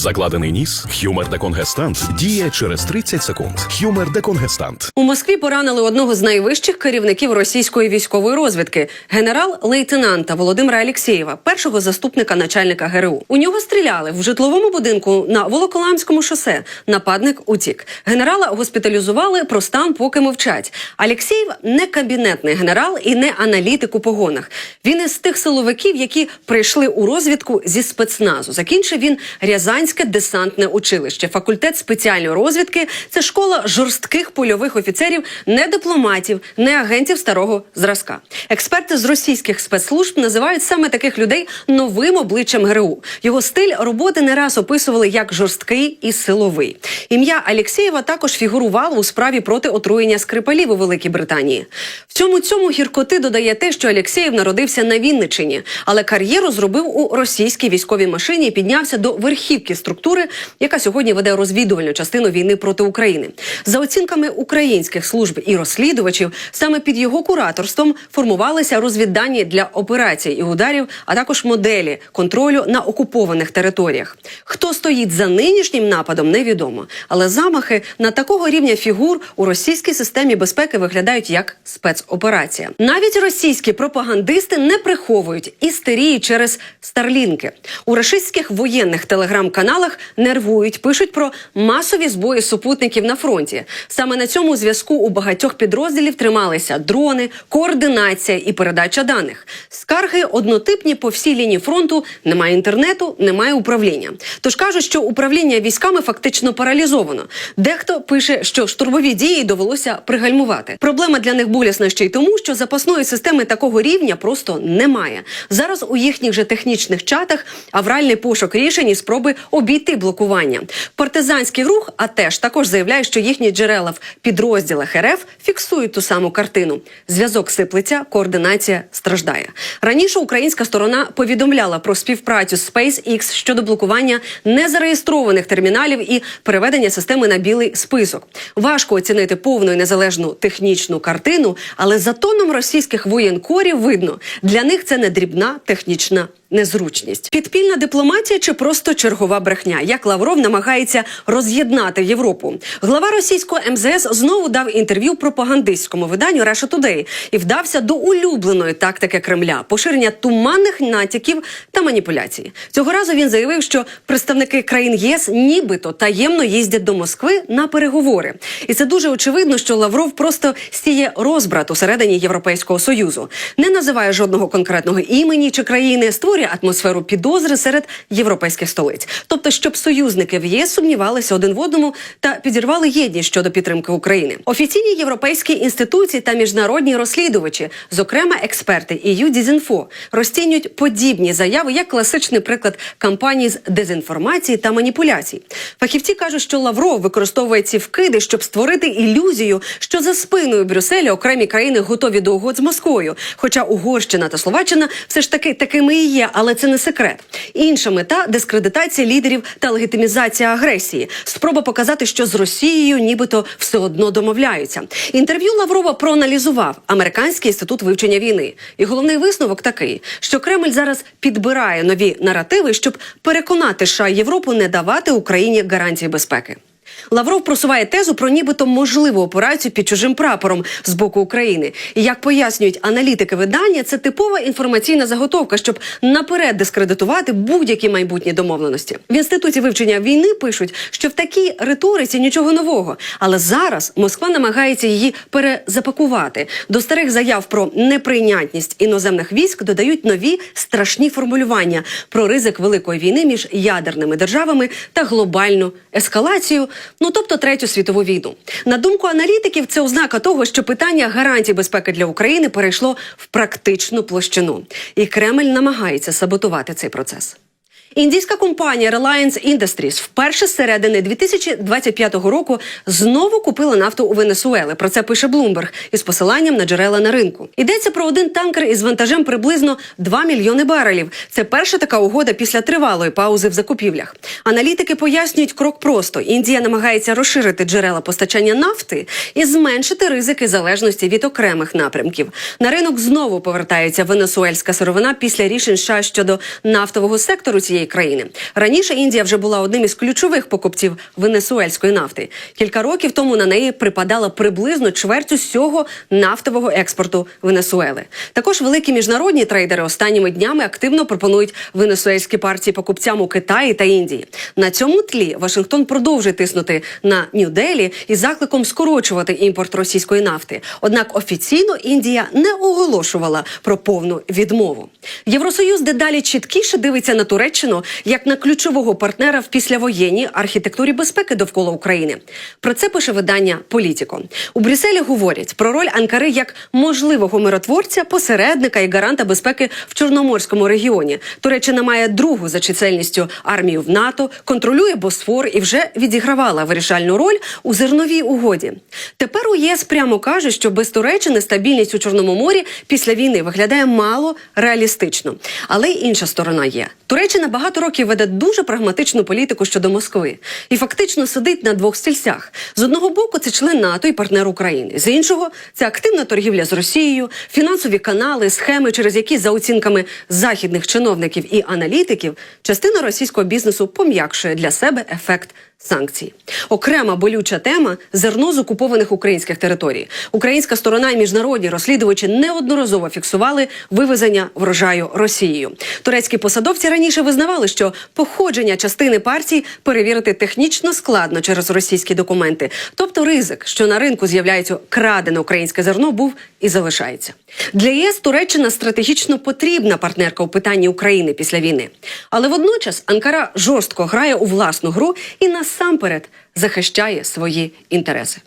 Закладений ніс, хюмер деконгестант діє через 30 секунд. Хюмер деконгестант. У Москві поранили одного з найвищих керівників російської військової розвідки, генерал-лейтенанта Володимира Алєксєєва, першого заступника начальника ГРУ. У нього стріляли в житловому будинку на Волоколамському шосе. Нападник утік. Генерала госпіталізували. Про стан поки мовчать. Алєксєєв не кабінетний генерал і не аналітик у погонах. Він із тих силовиків, які прийшли у розвідку зі спецназу. Закінчив він Рязанське десантне училище, факультет спеціальної розвідки. Це школа жорстких польових офіцерів, не дипломатів, не агентів старого зразка. Експерти з російських спецслужб називають саме таких людей новим обличчям ГРУ. Його стиль роботи не раз описували як жорсткий і силовий. Ім'я Алєксєєва також фігурувало у справі проти отруєння скрипалів у Великій Британії. В цьому цьому гіркоти додає те, що Алєксєєв народився на Вінничині, але кар'єру зробив у російській військовій машині і піднявся до верхівки структури, яка сьогодні веде розвідувальну частину війни проти України. За оцінками українських служб і розслідувачів, саме під його кураторством формувалися розвіддані для операцій і ударів, а також моделі контролю на окупованих територіях. Хто стоїть за нинішнім нападом, невідомо. Але замахи на такого рівня фігур у російській системі безпеки виглядають як спецоперація. Навіть російські пропагандисти не приховують істерії через старлінки. У рашистських воєнних телеграм-каналах нервують, пишуть про масові збої супутників на фронті. Саме на цьому зв'язку у багатьох підрозділів трималися дрони, координація і передача даних. Скарги однотипні по всій лінії фронту. Немає інтернету, немає управління. Тож кажуть, що управління військами фактично паралізовано. Дехто пише, що штурмові дії довелося пригальмувати. Проблема для них болісна ще й тому, що запасної системи такого рівня просто немає. Зараз у їхніх же технічних чатах авральний пошук рішень і спроби обійти блокування. Партизанський рух, а теж також заявляє, що їхні джерела в підрозділах РФ фіксують ту саму картину. Зв'язок сиплеться, координація страждає. Раніше українська сторона повідомляла про співпрацю з SpaceX щодо блокування незареєстрованих терміналів і переведення системи на білий список. Важко оцінити повну і незалежну технічну картину, але за тоном російських воєнкорів видно, для них це не дрібна технічна. Незручність, підпільна дипломатія чи просто чергова брехня, як Лавров намагається роз'єднати Європу. Глава російського МЗС знову дав інтерв'ю пропагандистському виданню Russia Today і вдався до улюбленої тактики Кремля поширення туманних натяків та маніпуляцій. Цього разу він заявив, що представники країн ЄС нібито таємно їздять до Москви на переговори, і це дуже очевидно, що Лавров просто сіє розбрат усередині Європейського союзу, не називає жодного конкретного імені чи країни, створює атмосферу підозри серед європейських столиць. Тобто, щоб союзники в ЄС сумнівалися один в одному та підірвали єдність щодо підтримки України. Офіційні європейські інституції та міжнародні розслідувачі, зокрема експерти EU Дізінфо, розцінюють подібні заяви як класичний приклад кампанії з дезінформації та маніпуляцій. Фахівці кажуть, що Лавров використовує ці вкиди, щоб створити ілюзію, що за спиною Брюсселя окремі країни готові до угод з Москвою. Хоча Угорщина та Словаччина все ж таки такими і є, але це не секрет. Інша мета дискредитація лідерів та легітимізація агресії. Спроба показати, що з Росією нібито все одно домовляються. Інтерв'ю Лаврова проаналізував американський інститут вивчення війни. І головний висновок такий, що Кремль зараз підбирає нові наративи, щоб переконати США і Європу не давати Україні гарантії безпеки. Лавров просуває тезу про нібито можливу операцію під чужим прапором з боку України. І як пояснюють аналітики видання, це типова інформаційна заготовка, щоб наперед дискредитувати будь-які майбутні домовленості. В інституті вивчення війни пишуть, що в такій риториці нічого нового, але зараз Москва намагається її перезапакувати. До старих заяв про неприйнятність іноземних військ додають нові страшні формулювання про ризик великої війни між ядерними державами та глобальну ескалацію. Ну тобто третю світову війну. На думку аналітиків, це ознака того, що питання гарантій безпеки для України перейшло в практичну площину, і Кремль намагається саботувати цей процес. Індійська компанія Reliance Industries вперше з середини 2025 року знову купила нафту у Венесуели. Про це пише Bloomberg із посиланням на джерела на ринку. Йдеться про один танкер із вантажем приблизно 2 мільйони барелів. Це перша така угода після тривалої паузи в закупівлях. Аналітики пояснюють крок просто: Індія намагається розширити джерела постачання нафти і зменшити ризики залежності від окремих напрямків. На ринок знову повертається венесуельська сировина після рішень США щодо нафтового сектору цієї цієї країни. Раніше Індія вже була одним із ключових покупців венесуельської нафти. Кілька років тому на неї припадала приблизно чверть усього нафтового експорту Венесуели. Також великі міжнародні трейдери останніми днями активно пропонують венесуельські партії покупцям у Китаї та Індії. На цьому тлі Вашингтон продовжує тиснути на Нью-Делі із закликом скорочувати імпорт російської нафти. Однак офіційно Індія не оголошувала про повну відмову. Євросоюз дедалі чіткіше дивиться на Туреччину як на ключового партнера в післявоєнній архітектурі безпеки довкола України. Про це пише видання Політіко. У Брюсселі говорять про роль Анкари як можливого миротворця, посередника і гаранта безпеки в Чорноморському регіоні. Туреччина має другу за чисельністю армію в НАТО, контролює Босфор і вже відігравала вирішальну роль у зерновій угоді. Тепер у ЄС прямо каже, що без Туреччини стабільність у Чорному морі після війни виглядає мало реалістично. Але й інша сторона є. Туреччина багато років веде дуже прагматичну політику щодо Москви і фактично сидить на двох стільцях. З одного боку, це член НАТО і партнер України. З іншого, це активна торгівля з Росією, фінансові канали, схеми, через які, за оцінками західних чиновників і аналітиків, частина російського бізнесу пом'якшує для себе ефект санкцій. Окрема болюча тема зерно з окупованих українських територій. Українська сторона і міжнародні розслідувачі неодноразово фіксували вивезення врожаю Росією. Турецькі посадовці раніше визнавали, що походження частини партій перевірити технічно складно через російські документи. Тобто ризик, що на ринку з'являється крадене українське зерно, був і залишається. Для ЄС Туреччина стратегічно потрібна партнерка у питанні України після війни. Але водночас Анкара жорстко грає у власну гру і насамперед захищає свої інтереси.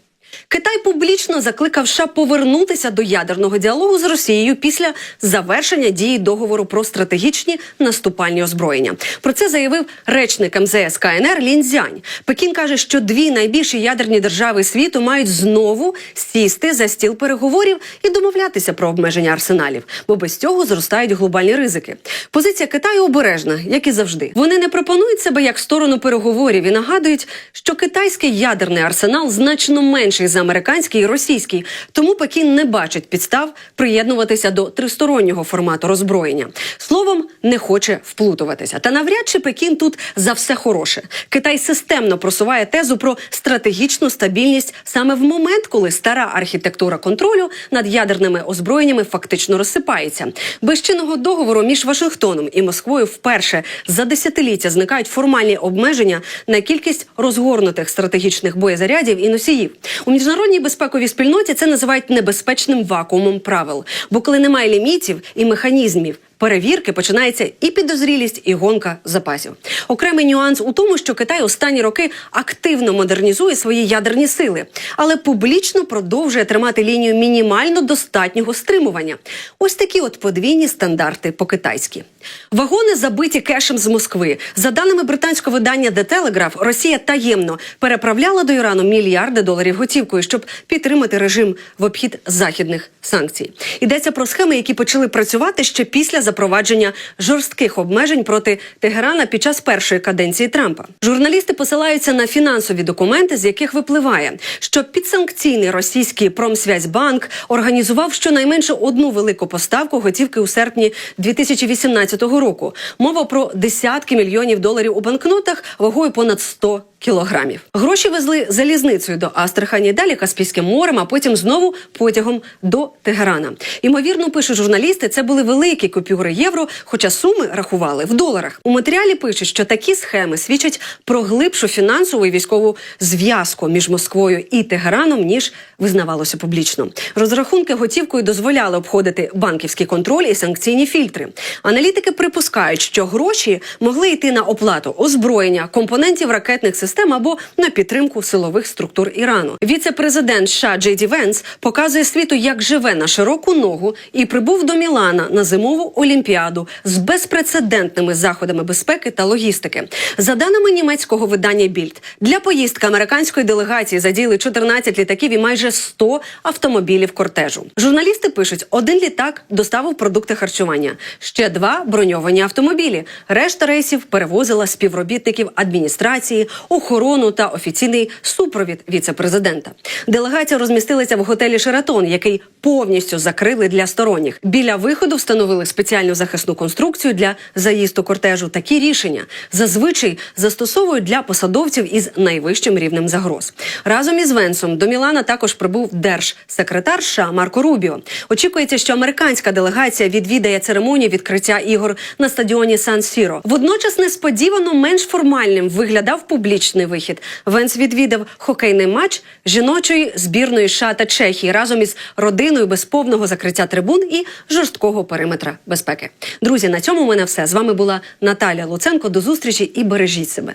Китай публічно закликав США повернутися до ядерного діалогу з Росією після завершення дії договору про стратегічні наступальні озброєння. Про це заявив речник МЗС КНР Лін Цзянь. Пекін каже, що дві найбільші ядерні держави світу мають знову сісти за стіл переговорів і домовлятися про обмеження арсеналів, бо без цього зростають глобальні ризики. Позиція Китаю обережна, як і завжди. Вони не пропонують себе як сторону переговорів і нагадують, що китайський ядерний арсенал значно менший за американський і російський, тому Пекін не бачить підстав приєднуватися до тристороннього формату роззброєння. Словом, не хоче вплутуватися. Та навряд чи Пекін тут за все хороше. Китай системно просуває тезу про стратегічну стабільність саме в момент, коли стара архітектура контролю над ядерними озброєннями фактично розсипається. Без чинного договору між Вашингтоном і Москвою вперше за десятиліття зникають формальні обмеження на кількість розгорнутих стратегічних боєзарядів і носіїв. У міжнародній безпековій спільноті це називають небезпечним вакуумом правил. Бо коли немає лімітів і механізмів. Перевірки починається і підозрілість, і гонка запасів. Окремий нюанс у тому, що Китай останні роки активно модернізує свої ядерні сили, але публічно продовжує тримати лінію мінімально достатнього стримування. Ось такі от подвійні стандарти по-китайськи. Вагони забиті кешем з Москви. За даними британського видання The Telegraph, Росія таємно переправляла до Ірану мільярди доларів готівкою, щоб підтримати режим в обхід західних санкцій. Йдеться про схеми, які почали працювати ще після запровадження жорстких обмежень проти Тегерана під час першої каденції Трампа. Журналісти посилаються на фінансові документи, з яких випливає, що підсанкційний російський промсвязьбанк організував щонайменше одну велику поставку готівки у серпні 2018 року. Мова про десятки мільйонів доларів у банкнотах вагою понад 100 кілограмів. Гроші везли залізницею до Астрахані, далі Каспійським морем, а потім знову потягом до Тегерана. Ймовірно, пишуть журналісти, це були великі купюри євро, хоча суми рахували в доларах. У матеріалі пишуть, що такі схеми свідчать про глибшу фінансову і військову зв'язку між Москвою і Тегераном, ніж визнавалося публічно. Розрахунки готівкою дозволяли обходити банківський контроль і санкційні фільтри. Аналітики припускають, що гроші могли йти на оплату озброєння, компонентів ракетних систем або на підтримку силових структур Ірану. Віце-президент США Джей Венс показує світу, як живе на широку ногу, і прибув до Мілана на зимову олімпіаду з безпрецедентними заходами безпеки та логістики. За даними німецького видання Більд, для поїздки американської делегації задіяли 14 літаків і майже 100 автомобілів кортежу. Журналісти пишуть, один літак доставив продукти харчування, ще два броньовані автомобілі. Решта рейсів перевозила співробітників адміністрації, охорону та офіційний супровід віце-президента. Делегація розмістилася в готелі Шератон, який повністю закрили для сторонніх. Біля виходу встановили спеціальну захисну конструкцію для заїзду кортежу. Такі рішення зазвичай застосовують для посадовців із найвищим рівнем загроз. Разом із Венсом до Мілана також прибув держсекретар США Марко Рубіо. Очікується, що американська делегація відвідає церемонію відкриття ігор на стадіоні Сан Сіро. Водночас несподівано менш формальним виглядав публічний вихід. Венс відвідав хокейний матч жіночої збірної США та Чехії разом із родиною без повного закриття трибун і жорсткого периметра безпеки. Друзі, на цьому у мене все з вами була Наталя Луценко. До зустрічі і бережіть себе.